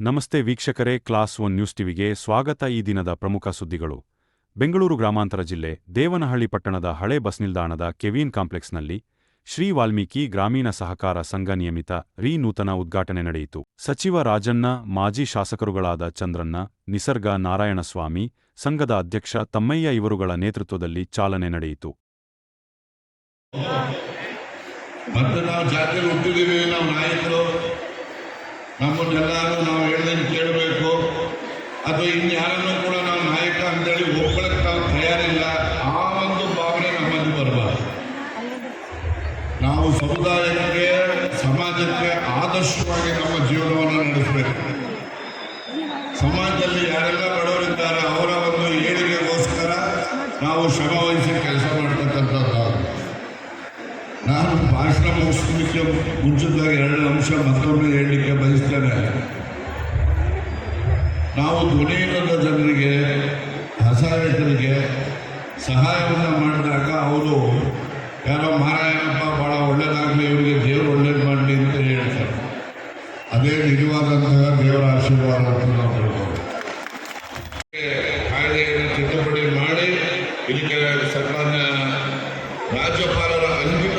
ನಮಸ್ತೆ ವೀಕ್ಷಕರೇ class one news ಟಿವಿಗೆ ಸ್ವಾಗತ ಈ ದಿನದ ಪ್ರಮುಖ ಸುದ್ದಿಗಳು. ಬೆಂಗಳೂರು ಗ್ರಾಮಾಂತರ ಜಿಲ್ಲೆ ದೇವನಹಳ್ಳಿ ಪಟ್ಟಣದ ಹಳೆ ಬಸ್ ನಿಲ್ದಾಣದ ಕೆವಿನ್ ಕಾಂಪ್ಲೆಕ್ಸ್ನಲ್ಲಿ ಶ್ರೀ ವಾಲ್ಮೀಕಿ ಗ್ರಾಮೀಣ ಸಹಕಾರ ಸಂಘ ನಿಯಮಿತ ರೀ ನೂತನ ಉದ್ಘಾಟನೆ ನಡೆಯಿತು. ಸಚಿವ ರಾಜಣ್ಣ, ಮಾಜಿ ಶಾಸಕರುಗಳಾದ ಚಂದ್ರಣ್ಣ, ನಿಸರ್ಗ ನಾರಾಯಣಸ್ವಾಮಿ, ಸಂಘದ ಅಧ್ಯಕ್ಷ ತಮ್ಮಯ್ಯ ಇವರುಗಳ ನೇತೃತ್ವದಲ್ಲಿ ಚಾಲನೆ ನಡೆಯಿತು. ನಾವು ಹುಟ್ಟಿದೀವಿ ನಾವು ಹೇಳ್ದಂಗೆ ಕೇಳಬೇಕು. ಅಥವಾ ಇನ್ಯಾರನ್ನೂ ಕೂಡ ನಾವು ನಾಯಕ ಅಂತೇಳಿ ಒಬ್ಬಳಕ್ಕೆ ನಾವು ತಯಾರಿಲ್ಲ. ಆ ಒಂದು ಭಾವನೆ ನಮ್ಮಲ್ಲಿ ಬರಬಾರ್ದು. ನಾವು ಸಮುದಾಯಕ್ಕೆ, ಸಮಾಜಕ್ಕೆ ಆದರ್ಶವಾಗಿ ನಮ್ಮ ಜೀವನವನ್ನು ನಡೆಸಬೇಕು. ಸಮಾಜದಲ್ಲಿ ಯಾರೆಲ್ಲ ಬಡವರಿದ್ದಾರೆ, ಅವರ ಒಂದು ಏಳಿಗೆಗೋಸ್ಕರ ನಾವು ಶ್ರಮವಹಿಸಿ ಕೆಲಸ ಭಾಷಣ ಮುಗಿಸಲಿಕ್ಕೆ ಮುಂಚಿತವಾಗಿ ಎರಡು ಅಂಶ ಮತ್ತೊಮ್ಮೆ ಹೇಳಲಿಕ್ಕೆ ಬಯಸ್ತೇನೆ. ನಾವು ಧ್ವನಿಯಿಲ್ಲದ ಜನರಿಗೆ, ಅಸಹಾಯಕರಿಗೆ ಸಹಾಯವನ್ನು ಮಾಡಿದಾಗ ಅವರು, ಯಾರೋ ಮಾರಾಯಣಪ್ಪ ಭಾಳ ಒಳ್ಳೇದಾಗಲಿ, ಇವರಿಗೆ ದೇವರು ಒಳ್ಳೇದು ಮಾಡಲಿ ಅಂತ ಹೇಳ್ತಾರೆ. ಅದೇ ನಿಜವಾದಂತಹ ದೇವರ ಆಶೀರ್ವಾದ ಅಂತ ನಾವು ಹೇಳ್ಬೋದು. ಕಾಯ್ದೆಯನ್ನು ತಿದ್ದುಪಡಿ ಮಾಡಿ ಇದಕ್ಕೆ ಸರ್ಕಾರ ರಾಜ್ಯಪಾಲರ ಅಂಕಿತ